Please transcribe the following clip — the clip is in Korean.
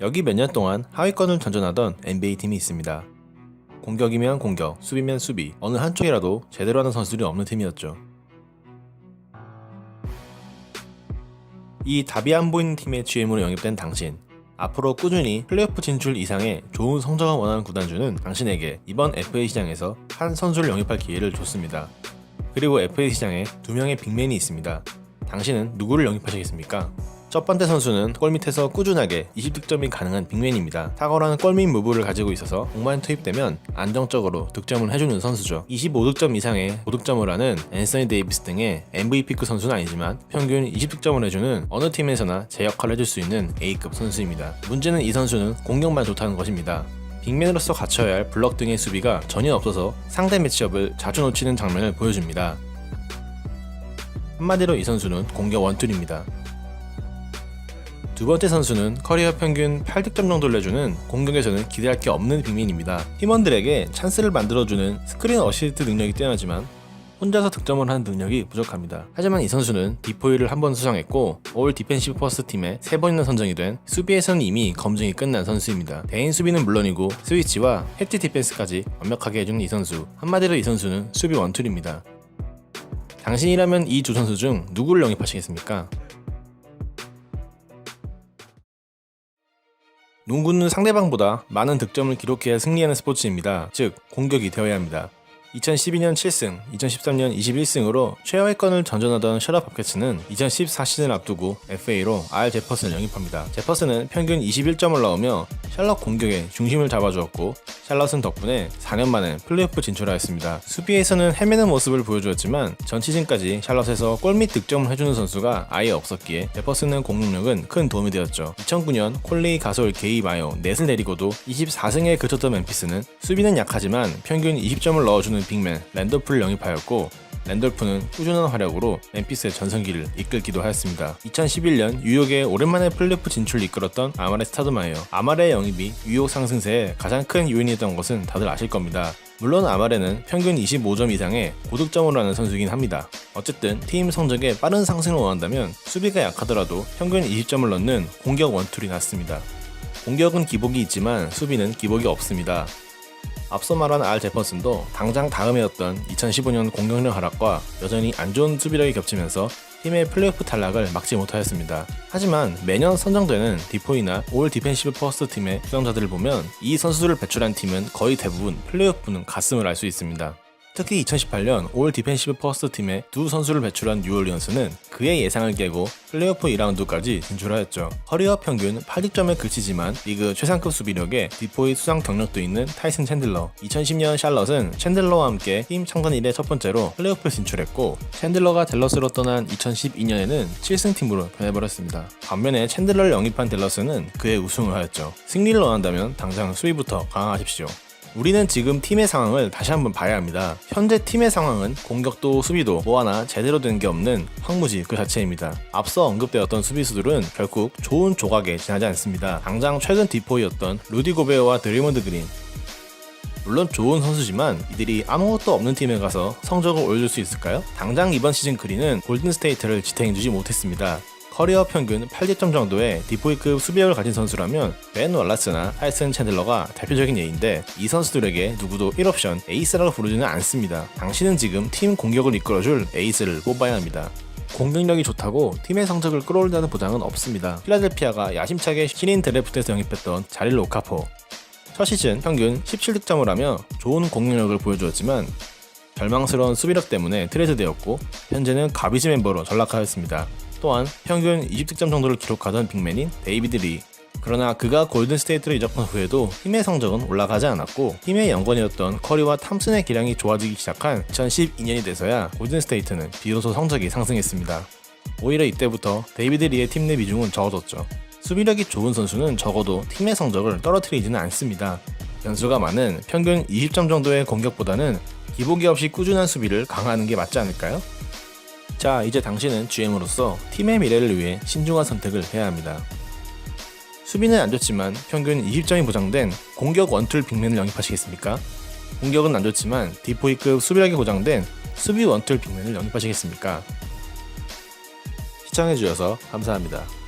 여기 몇 년 동안 하위권을 전전하던 NBA 팀이 있습니다. 공격이면 공격, 수비면 수비, 어느 한쪽이라도 제대로 하는 선수들이 없는 팀이었죠. 이 답이 안 보이는 팀의 GM으로 영입된 당신. 앞으로 꾸준히 플레이오프 진출 이상의 좋은 성적을 원하는 구단주는 당신에게 이번 FA 시장에서 한 선수를 영입할 기회를 줬습니다. 그리고 FA 시장에 두 명의 빅맨이 있습니다. 당신은 누구를 영입하시겠습니까? 첫 번째 선수는 골 밑에서 꾸준하게 20득점이 가능한 빅맨입니다. 탁월한 골밑 무브를 가지고 있어서 공만 투입되면 안정적으로 득점을 해주는 선수죠. 25득점 이상의 고득점을 하는 앤서니 데이비스 등의 MVP급 선수는 아니지만 평균 20득점을 해주는 어느 팀에서나 제 역할을 해줄 수 있는 A급 선수입니다. 문제는 이 선수는 공격만 좋다는 것입니다. 빅맨으로서 갖춰야 할 블럭 등의 수비가 전혀 없어서 상대 매치업을 자주 놓치는 장면을 보여줍니다. 한마디로 이 선수는 공격 원툴입니다. 두 번째 선수는 커리어 평균 8득점 정도를 내주는 공격에서는 기대할 게 없는 빅맨입니다. 팀원들에게 찬스를 만들어주는 스크린 어시스트 능력이 뛰어나지만 혼자서 득점을 하는 능력이 부족합니다. 하지만 이 선수는 디포이를 한 번 수상했고 올 디펜시브 퍼스트 팀에 세 번이나 선정이 된 수비에서는 이미 검증이 끝난 선수입니다. 대인 수비는 물론이고 스위치와 헤티 디펜스까지 완벽하게 해주는 이 선수 한마디로 이 선수는 수비 원툴입니다. 당신이라면 이 두 선수 중 누구를 영입하시겠습니까? 농구는 상대방보다 많은 득점을 기록해야 승리하는 스포츠입니다. 즉, 공격이 되어야 합니다. 2012년 7승, 2013년 21승으로 최하위권을 전전하던 셔럿 버켓츠는 2014 시즌을 앞두고 FA로 R 제퍼슨을 영입합니다. 제퍼슨은 평균 21점을 넣으며 샬럿 공격의 중심을 잡아주었고 샬럿은 덕분에 4년 만에 플레이오프 진출하였습니다. 수비에서는 헤매는 모습을 보여주었지만 전 시즌까지 샬럿에서 골밑 득점을 해주는 선수가 아예 없었기에 제퍼슨의 공격력은 큰 도움이 되었죠. 2009년 콜리 가솔 게이 마요 넷을 내리고도 24승에 그쳤던 멤피스는 수비는 약하지만 평균 20점을 넣어주는 빅맨 랜돌프를 영입하였고 랜돌프는 꾸준한 활약으로 멤피스의 전성기를 이끌기도 하였습니다. 2011년 뉴욕에 오랜만에 플레이오프 진출을 이끌었던 아마레 스타드마예요. 아마레의 영입이 뉴욕 상승세에 가장 큰 요인이었던 것은 다들 아실 겁니다. 물론 아마레는 평균 25점 이상의 고득점을 하는 선수이긴 합니다. 어쨌든 팀 성적에 빠른 상승을 원한다면 수비가 약하더라도 평균 20점을 넣는 공격 원툴이 낫습니다. 공격은 기복이 있지만 수비는 기복이 없습니다. 앞서 말한 알 제퍼슨도 당장 다음해였던 2015년 공격력 하락과 여전히 안 좋은 수비력이 겹치면서 팀의 플레이오프 탈락을 막지 못하였습니다. 하지만 매년 선정되는 디포이나 올 디펜시브 퍼스트 팀의 수상자들을 보면 이 선수들을 배출한 팀은 거의 대부분 플레이오프는 갔음을 알 수 있습니다. 특히 2018년 올 디펜시브 퍼스트 팀의 두 선수를 배출한 뉴올리언스는 그의 예상을 깨고 플레이오프 2라운드까지 진출하였죠. 커리어 평균 8득점에 그치지만 리그 최상급 수비력에 디포의 수상 경력도 있는 타이슨 챈들러. 2010년 샬럿은 챈들러와 함께 팀 창단 이래 첫 번째로 플레이오프에 진출했고 챈들러가 댈러스로 떠난 2012년에는 7승 팀으로 변해버렸습니다. 반면에 챈들러를 영입한 댈러스는 그의 우승을 하였죠. 승리를 원한다면 당장 수비부터 강화하십시오. 우리는 지금 팀의 상황을 다시 한번 봐야 합니다. 현재 팀의 상황은 공격도 수비도 뭐 하나 제대로 된 게 없는 황무지 그 자체입니다. 앞서 언급되었던 수비수들은 결국 좋은 조각에 지나지 않습니다. 당장 최근 디포이였던 루디 고베어와 드리먼드 그린 물론 좋은 선수지만 이들이 아무것도 없는 팀에 가서 성적을 올릴 수 있을까요? 당장 이번 시즌 그린은 골든스테이트를 지탱해주지 못했습니다. 커리어 평균 8득점 정도의 디포이급 수비력을 가진 선수라면 벤 월라스나 타이슨 챈들러가 대표적인 예인데 이 선수들에게 누구도 1옵션 에이스라고 부르지는 않습니다. 당신은 지금 팀 공격을 이끌어줄 에이스를 뽑아야 합니다. 공격력이 좋다고 팀의 성적을 끌어올린다는 보장은 없습니다. 필라델피아가 야심차게 신인 드래프트에서 영입했던 자릴 로카포 첫 시즌 평균 17득점을 하며 좋은 공격력을 보여주었지만 절망스러운 수비력 때문에 트레이드되었고 현재는 가비지 멤버로 전락하였습니다. 또한 평균 20득점 정도를 기록하던 빅맨인 데이비드 리 그러나 그가 골든스테이트로 이적한 후에도 팀의 성적은 올라가지 않았고 팀의 연관이었던 커리와 탐슨의 기량이 좋아지기 시작한 2012년이 돼서야 골든스테이트는 비로소 성적이 상승했습니다. 오히려 이때부터 데이비드 리의 팀 내 비중은 적어졌죠. 수비력이 좋은 선수는 적어도 팀의 성적을 떨어뜨리지는 않습니다. 변수가 많은 평균 20점 정도의 공격보다는 기복이 없이 꾸준한 수비를 강화하는 게 맞지 않을까요? 자, 이제 당신은 GM으로서 팀의 미래를 위해 신중한 선택을 해야 합니다. 수비는 안 좋지만 평균 20점이 보장된 공격 원툴 빅맨을 영입하시겠습니까? 공격은 안 좋지만 디포이급 수비력이 보장된 수비 원툴 빅맨을 영입하시겠습니까? 시청해주셔서 감사합니다.